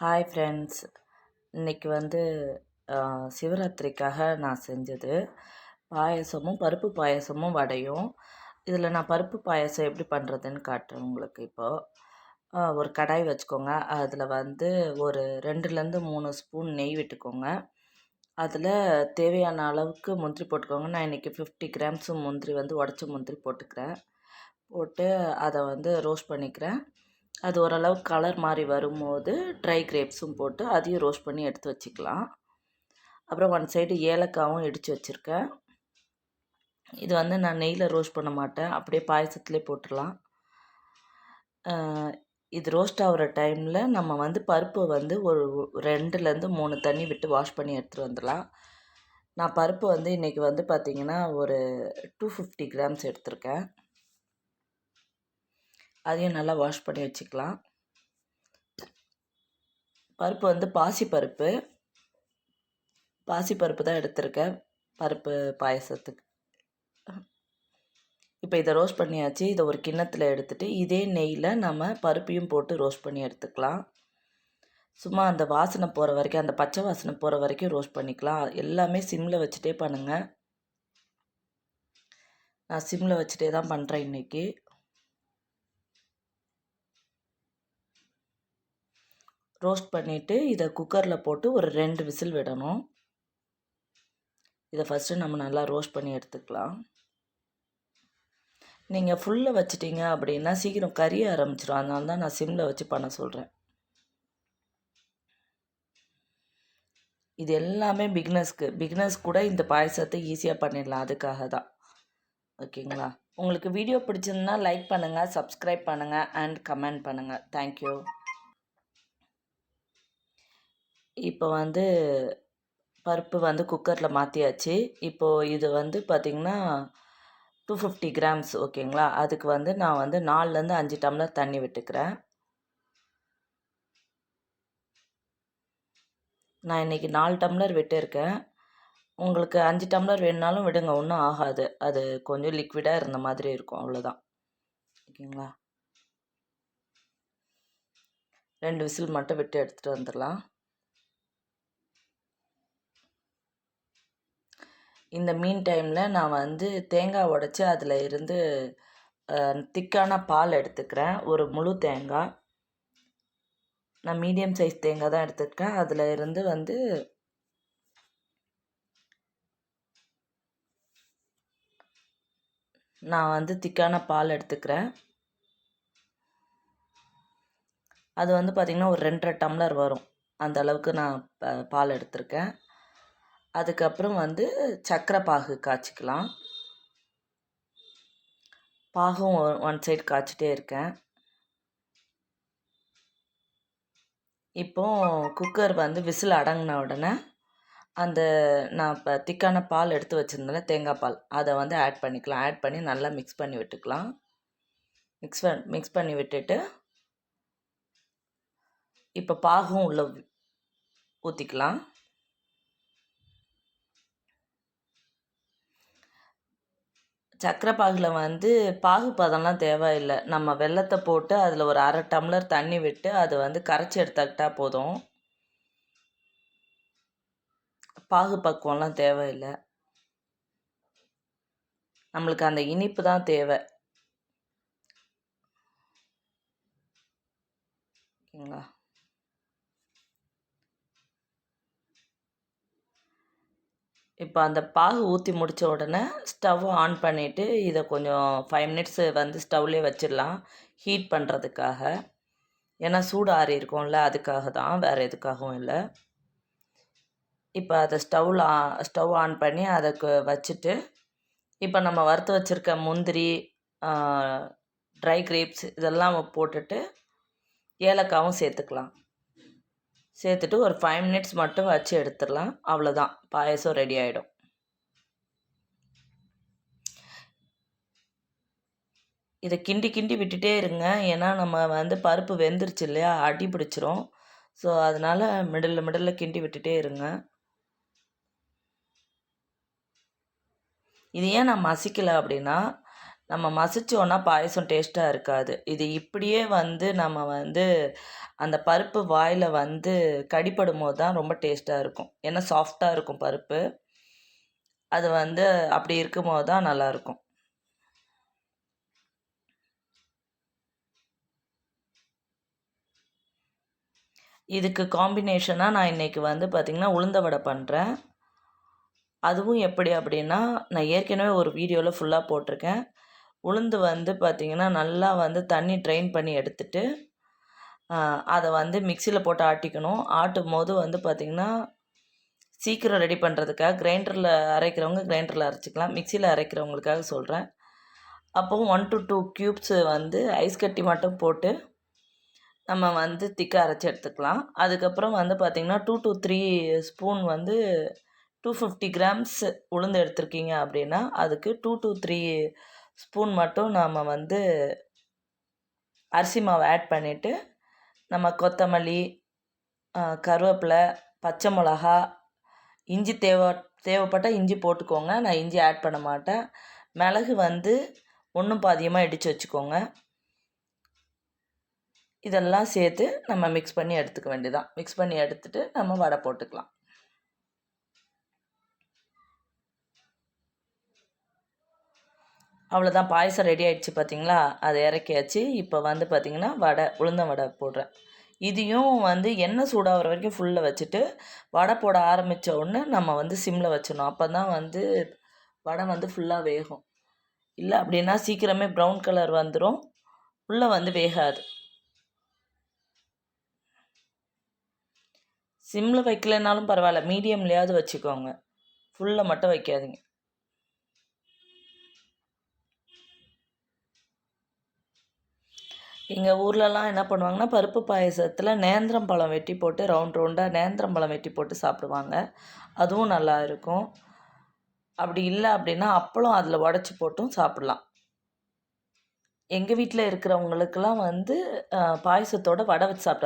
Hi friends இன்றைக்கி வந்து சிவராத்திரிக்காக நான் செஞ்சது. பாயசமும் பருப்பு பாயசமும் வடையும். இதில் நான் பருப்பு பாயசம் எப்படி பண்ணுறதுன்னு காட்டுறேன் உங்களுக்கு இப்போது ஒரு கடாய் வச்சுக்கோங்க. அதில் வந்து ஒரு ரெண்டுலேருந்து மூணு ஸ்பூன் நெய் விட்டுக்கோங்க. அதில் தேவையான அளவுக்கு முந்திரி போட்டுக்கோங்க. நான் இன்றைக்கி ஃபிஃப்டி கிராம்ஸும் முந்திரி வந்து உடச்ச முந்திரி போட்டுக்கிறேன். போட்டு அதை வந்து ரோஸ்ட் பண்ணிக்கிறேன். அது ஓரளவு கலர் மாதிரி வரும்போது ட்ரை கிரேப்ஸும் போட்டு அதையும் ரோஸ்ட் பண்ணி எடுத்து வச்சுக்கலாம். அப்புறம் ஒன் சைடு ஏலக்காவும் இடித்து வச்சுருக்கேன். இது வந்து நான் நெய்யில் ரோஸ்ட் பண்ண மாட்டேன். அப்படியே பாயசத்துலேயே போட்டுடலாம். இது ரோஸ்ட் ஆகிற டைமில் நம்ம வந்து பருப்பு வந்து ஒரு ரெண்டுலேருந்து மூணு தண்ணி விட்டு வாஷ் பண்ணி எடுத்துகிட்டு வந்துடலாம். நான் பருப்பு வந்து இன்றைக்கி வந்து பார்த்திங்கன்னா ஒரு டூ ஃபிஃப்டி கிராம்ஸ் எடுத்திருக்கேன். அதையும் நல்லா வாஷ் பண்ணி வச்சுக்கலாம். பருப்பு வந்து பாசி பருப்பு பாசி பருப்பு தான் எடுத்திருக்கேன். பருப்பு பாயசத்துக்கு. இப்போ இதை ரோஸ்ட் பண்ணியாச்சு. இதை ஒரு கிண்ணத்தில் எடுத்துகிட்டு இதே நெய்யில் நம்ம பருப்பையும் போட்டு ரோஸ்ட் பண்ணி எடுத்துக்கலாம். சும்மா அந்த வாசனை போகிற வரைக்கும் அந்த பச்சை வாசனை போகிற வரைக்கும் ரோஸ்ட் பண்ணிக்கலாம். எல்லாமே சிம்மில் வச்சுட்டே பண்ணுங்கள் நான் சிம்மில் வச்சுட்டே தான் பண்ணுறேன் இன்றைக்கி ரோஸ்ட் பண்ணிவிட்டு இதை குக்கரில் போட்டு ஒரு ரெண்டு விசில் விடணும். இதை ஃபஸ்ட்டு நம்ம நல்லா ரோஸ்ட் பண்ணி எடுத்துக்கலாம். நீங்கள் ஃபுல்லில் வச்சிட்டிங்க அப்படின்னா சீக்கிரம் கறிய ஆரம்பிச்சிடும் அதனால தான் நான் சிம்மில் வச்சு பண்ண சொல்கிறேன் இது எல்லாமே பிக்னஸ்க்கு பிக்னஸ் கூட இந்த பாயசத்தை ஈஸியாக பண்ணிடலாம். அதுக்காக தான். ஓகேங்களா? உங்களுக்கு வீடியோ பிடிச்சிருந்தா லைக் பண்ணுங்கள் சப்ஸ்கிரைப் பண்ணுங்கள் அண்ட் கமெண்ட் பண்ணுங்கள் தேங்க்யூ இப்போ வந்து பருப்பு வந்து குக்கரில் மாற்றியாச்சு இப்போது இது வந்து பார்த்திங்கன்னா டூ ஃபிஃப்டி கிராம்ஸ் ஓகேங்களா? அதுக்கு வந்து நான் வந்து நாலுலேருந்து அஞ்சு டம்ளர் தண்ணி விட்டுக்கிறேன். நான் இன்றைக்கி நாலு டம்ளர் விட்டுருக்கேன். உங்களுக்கு அஞ்சு டம்ளர் வேணுனாலும் விடுங்க ஒன்றும் ஆகாது. அது கொஞ்சம் லிக்விடாக இருந்த மாதிரி இருக்கும் அவ்வளோதான் ஓகேங்களா? ரெண்டு விசில் மட்டும் விட்டு எடுத்துகிட்டு வந்துடலாம். இந்த மீன் டைமில் நான் வந்து தேங்காய் உடச்சி அதில் இருந்து திக்கான பால் எடுத்துக்கிறேன். ஒரு முழு தேங்காய். நான் மீடியம் சைஸ் தேங்காய் தான் எடுத்துருக்கேன். அதில் இருந்து வந்து நான் வந்து திக்கான பால் எடுத்துக்கிறேன். அது வந்து பார்த்திங்கன்னா ஒரு ரெண்டரை டம்ளர் வரும். அந்த அளவுக்கு நான் பால் எடுத்திருக்கேன். அதுக்கப்புறம் வந்து சக்கரை பாகு காய்ச்சிக்கலாம். பாகும் ஒன் சைடு காய்ச்சிட்டே இருக்கேன். இப்போ குக்கர் வந்து விசில் அடங்கின உடனே அந்த நான் இப்போ திக்கான பால் எடுத்து வச்சுருந்தேன்ல தேங்காய் பால் அதை வந்து ஆட் பண்ணிக்கலாம். ஆட் பண்ணி நல்லா மிக்ஸ் பண்ணி விட்டுக்கலாம். மிக்ஸ் பண் மிக்ஸ் பண்ணி விட்டுட்டு இப்போ பாகும் உள்ள ஊற்றிக்கலாம் சக்கரை பாகில் வந்து பாகு பதம்லாம் தேவையில்லை. நம்ம வெள்ளத்தை போட்டு அதில் ஒரு அரை டம்ளர் தண்ணி விட்டு அதை வந்து கரைச்சி எடுத்துக்கிட்டா போதும். பாகு பக்குவம்லாம் தேவையில்லை. நம்மளுக்கு அந்த இனிப்பு தான் தேவை. ஓகேங்களா இப்போ அந்த பாகு ஊற்றி முடித்த உடனே ஸ்டவ் ஆன் பண்ணிவிட்டு இதை கொஞ்சம் ஃபைவ் மினிட்ஸு வந்து ஸ்டவ்லேயே வச்சிடலாம் ஹீட் பண்ணுறதுக்காக ஏன்னா சூடு ஆறி இருக்கும்ல அதுக்காக தான் வேறு எதுக்காகவும் இல்லை. இப்போ அதை ஸ்டவ்வில் ஸ்டவ் ஆன் பண்ணி அதுக்கு வச்சுட்டு இப்போ நம்ம வறுத்து வச்சுருக்க முந்திரி ட்ரை கிரேப்ஸ் இதெல்லாம் போட்டுட்டு ஏலக்காவும் சேர்த்துக்கலாம். சேர்த்துட்டு ஒரு ஃபைவ் மினிட்ஸ் மட்டும் வச்சு எடுத்துடலாம். அவ்வளோதான் பாயசம் ரெடி ஆகிடும் இதை கிண்டி கிண்டி விட்டுட்டே இருங்க. ஏன்னா நம்ம வந்து பருப்பு வெந்துருச்சு இல்லையா? அடி பிடிச்சிரும். ஸோ அதனால் மிடில் மிடலில் கிண்டி விட்டுட்டே இருங்க. இது ஏன் நான் மசிக்கலை அப்படின்னா நம்ம மசிச்சோன்னா பாயசம் டேஸ்ட்டாக இருக்காது. இது இப்படியே வந்து நம்ம வந்து அந்த பருப்பு வாயில் வந்து கடிப்படும் போது தான் ரொம்ப டேஸ்ட்டாக இருக்கும். ஏன்னா சாஃப்டாக இருக்கும் பருப்பு. அது வந்து அப்படி இருக்கும் போது தான் நல்லாயிருக்கும் இதுக்கு காம்பினேஷனாக நான் இன்றைக்கி வந்து பார்த்திங்கன்னா உளுந்த வடை பண்ணுறேன் அதுவும் எப்படி அப்படின்னா நான் ஏற்கனவே ஒரு வீடியோவில் ஃபுல்லாக போட்டிருக்கேன். உளுந்து வந்து பார்த்திங்கன்னா நல்லா வந்து தண்ணி ட்ரைன் பண்ணி எடுத்துட்டு அதை வந்து மிக்சியில் போட்டு ஆட்டிக்கணும். ஆட்டும் போது வந்து பார்த்திங்கன்னா சீக்கிரம் ரெடி பண்ணுறதுக்காக கிரைண்டரில் அரைக்கிறவங்க கிரைண்டரில் அரைச்சிக்கலாம். மிக்சியில் அரைக்கிறவங்களுக்காக சொல்கிறேன் அப்போ ஒன் டு டூ க்யூப்ஸு வந்து ஐஸ் கட்டி மட்டும் போட்டு நம்ம வந்து திக்காக அரைச்சி எடுத்துக்கலாம். அதுக்கப்புறம் வந்து பார்த்திங்கன்னா டூ டு த்ரீ ஸ்பூன் வந்து டூ ஃபிஃப்டி கிராம்ஸ் உளுந்து எடுத்திருக்கீங்க அப்படின்னா அதுக்கு டூ டு த்ரீ ஸ்பூன் மட்டும் நாம் வந்து அரிசி மாவு ஆட் பண்ணிவிட்டு நம்ம கொத்தமல்லி கருவேப்பிலை பச்சை மிளகா இஞ்சி தேவை தேவைப்பட்டால் இஞ்சி போட்டுக்கோங்க. நான் இஞ்சி ஆட் பண்ண மாட்டேன். மிளகு வந்து ஒன்றும் பாதியமாக இடித்து வச்சுக்கோங்க. இதெல்லாம் சேர்த்து நம்ம மிக்ஸ் பண்ணி எடுத்துக்க வேண்டியதான் மிக்ஸ் பண்ணி எடுத்துகிட்டு நம்ம வடை போட்டுக்கலாம். அவ்வளோதான் பாயசம் ரெடி ஆகிடுச்சு பார்த்தீங்களா அதை இறக்கியாச்சு. இப்போ வந்து பார்த்திங்கன்னா வடை உளுந்த வடை போடுறேன். இதையும் வந்து எண்ணெய் சூடாகிற வரைக்கும் ஃபுல்லில் வச்சுட்டு வடை போட ஆரம்பித்த உடனே நம்ம வந்து சிம்மில் வச்சிடணும். அப்போ தான் வந்து வடை வந்து ஃபுல்லாக வேகும். இல்லை அப்படின்னா சீக்கிரமே ப்ரௌன் கலர் வந்துடும் உள்ளே வந்து வேகாது. சிம்மில் வைக்கலைனாலும் பரவாயில்ல. மீடியம்லேயாவது வச்சுக்கோங்க. ஃபுல்லாக மட்டும் வைக்காதீங்க. எங்கள் ஊர்லலாம் என்ன பண்ணுவாங்கன்னா பருப்பு பாயசத்தில் நேந்திரம் பழம் வெட்டி போட்டு ரவுண்ட் ரவுண்டாக நேந்திரம் பழம் வெட்டி போட்டு சாப்பிடுவாங்க. அதுவும் நல்லா இருக்கும். அப்படி இல்லை அப்படின்னா அப்பளம் அதில் உடச்சி போட்டும் சாப்பிட்லாம். எங்கள் வீட்டில் இருக்கிறவங்களுக்கெல்லாம் வந்து பாயசத்தோட வடை வச்சு சாப்பிட்டா